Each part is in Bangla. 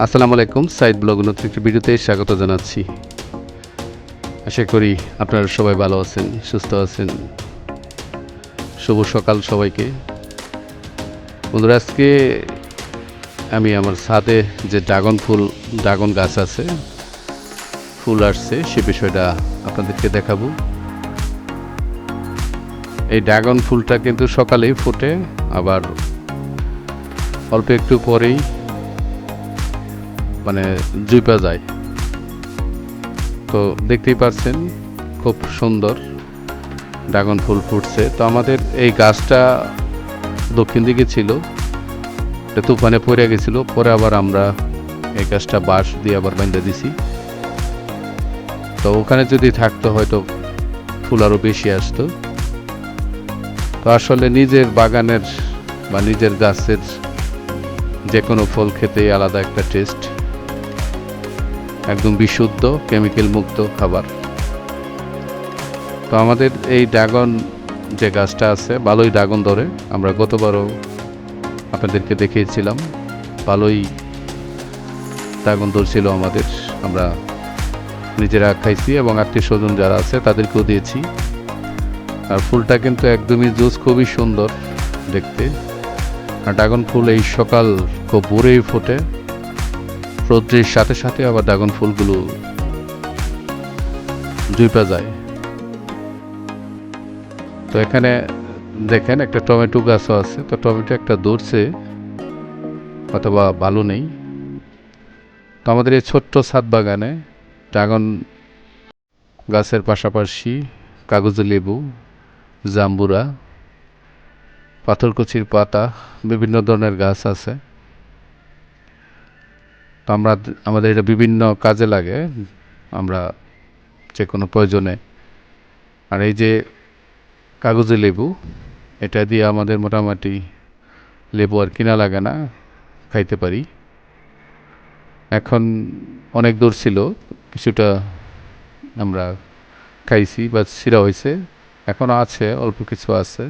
আসসালামু আলাইকুম, সাইদ ব্লগ নতুন একটি ভিডিওতে স্বাগত জানাচ্ছি। আশা করি আপনারা সবাই ভালো আছেন, সুস্থ আছেন। শুভ সকাল সবাইকে। বন্ধুরা, আজকে আমি আমার ছাদে যে ড্রাগন ফুল, ড্রাগন গাছ আছে, ফুল আসছে, সে বিষয়টা আপনাদেরকে দেখাবো। এই ড্রাগন ফুলটা কিন্তু সকালেই ফোটে, আবার অল্প একটু পরেই মানে জুইপা যায়। তো দেখতেই পাচ্ছেন, খুব সুন্দর ড্রাগন ফুল ফুটছে। তো আমাদের এই গাছটা দক্ষিণ দিকে ছিল তুফানে পড়ে গেছিল, পরে আবার আমরা এই গাছটা বাঁশ দিয়ে আবার বেঁধে দিছি। তো ওখানে যদি থাকতো হয়তো ফুল আরও বেশি আসতো। তো আসলে নিজের বাগানের বা নিজের গাছের যে কোনো ফল খেতেই আলাদা একটা টেস্ট একদম বিশুদ্ধ কেমিক্যাল মুক্ত খাবার। তো আমাদের এই ড্রাগন যে গাছটা আছে ভালোই ড্রাগন ধরে, আমরা গতবারও আপনাদেরকে দেখিয়েছিলাম ভালোই ড্রাগন ধরছিল আমাদের। আমরা নিজেরা খাইছি এবং আত্মীয় স্বজন যারা আছে, তাদেরকেও দিয়েছি। আর ফুলটা কিন্তু একদমই জুস, খুবই সুন্দর দেখতে। আর ড্রাগন ফুল এই সকাল খুব ভোরেই ফোটে। রৌদ্রের সাথে সাথে আবার ড্রাগন ফুলগুলো জুইপা যায়। তো এখানে দেখেন একটা টমেটো গাছও আছে, তো টমেটো একটা দৌড়ছে অথবা ভালো নেই। তো আমাদের এই ছোট্ট ছাদ বাগানে ড্রাগন গাছের পাশাপাশি কাগজি লেবু, জাম্বুরা, পাথরকুচির পাতা, বিভিন্ন ধরনের গাছ আছে। তো আমরা আমাদের এটা বিভিন্ন কাজে লাগে, আমরা যে কোনো প্রয়োজনে। আর এই যে কাগজে লেবু, এটা দিয়ে আমাদের মোটামুটি লেবু আর কিনা লাগে না, খাইতে পারি। এখন অনেক দূর ছিল, কিছুটা আমরা খাইছি বা সিরা হয়েছে এখনও আছে, অল্প কিছু আছে।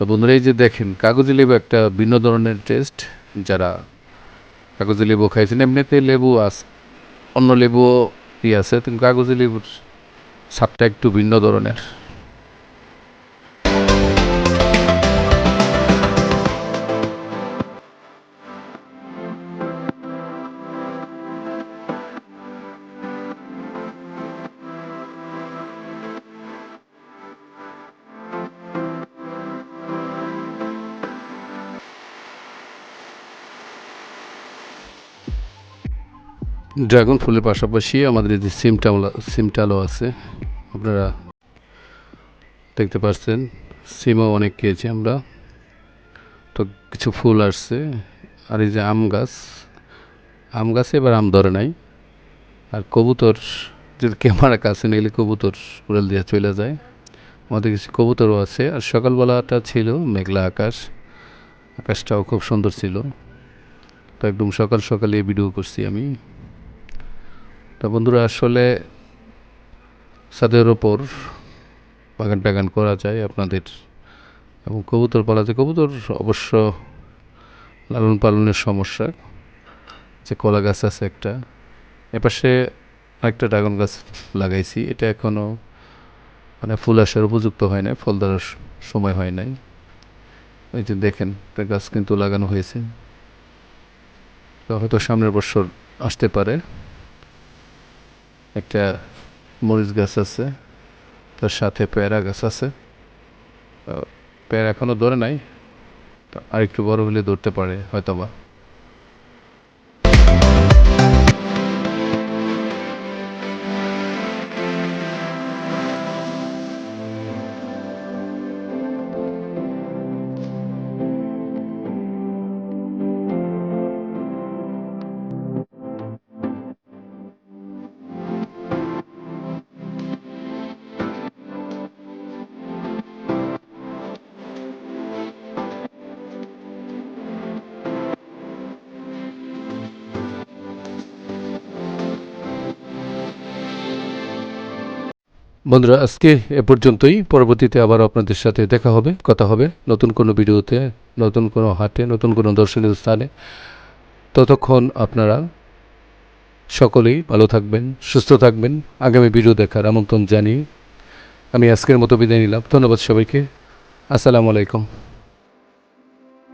তো বন্ধুরা, এই যে দেখেন, কাগজি লেবু একটা ভিন্ন ধরনের টেস্ট যারা কাগজি লেবু খাইছেন, এমনিতে লেবু আছে অন্য লেবুও ই আছে, কিন্তু কাগজি লেবুর স্বাদটা একটু ভিন্ন ধরনের। ড্রাগন ফুলের পাশাপাশি আমাদের এই যে সিমটাল সিমটালও আছে। আপনারা দেখতে পাচ্ছেন, সিমও অনেক খেয়েছি আমরা। তো কিছু ফুল আসছে, আর এই যে আম গাছ, আম গাছে এবার আম ধরে নাই। আর কবুতর, যদি ক্যামেরা কাছে নিলে কবুতর উড়াল দিয়ে চলে যায়। আমাদের কিছু কবুতরও আছে, আর সকালবেলাটা ছিল মেঘলা আকাশ। আকাশটাও খুব সুন্দর ছিল। তো একদম সকাল সকালে ভিডিও করছি আমি। তা বন্ধুরা, আসলে ছাদের ওপর বাগান টাগান করা যায় আপনাদের। এবং কবুতর পালাতে কবুতর, অবশ্য লালন পালনের সমস্যা। যে কলা গাছ আছে একটা। এপাশে একটা ড্রাগন গাছ লাগাইছি। এটা এখনও মানে ফুল আসার উপযুক্ত হয় নাই, ফল ধরার সময় হয় নাই। ওই যে দেখেন, একটা গাছ কিন্তু লাগানো হয়েছে। তো হয়তো সামনের বছর আসতে পারে। একটা মরিচ গাছ আছে, তার সাথে পেয়ারা গাছ আছে। পেয়ারা এখনও ধরে নাই আর একটু বড় হলে ধরতে পারে, হয়তোবা। বন্ধুরা, আজকে এ পর্যন্তই। পরবর্তীতে আবার আপনাদের সাথে দেখা হবে, কথা হবে নতুন কোনো ভিডিওতে, নতুন কোনো হাটে, নতুন কোনো দর্শনীয় স্থানে। ততক্ষণ আপনারা সকলেই ভালো থাকবেন, সুস্থ থাকবেন। আগামী ভিডিও দেখার আমন্ত্রণ জানিয়ে আমি আজকের মতো বিদায় নিলাম। ধন্যবাদ সবাইকে। আসসালামু আলাইকুম।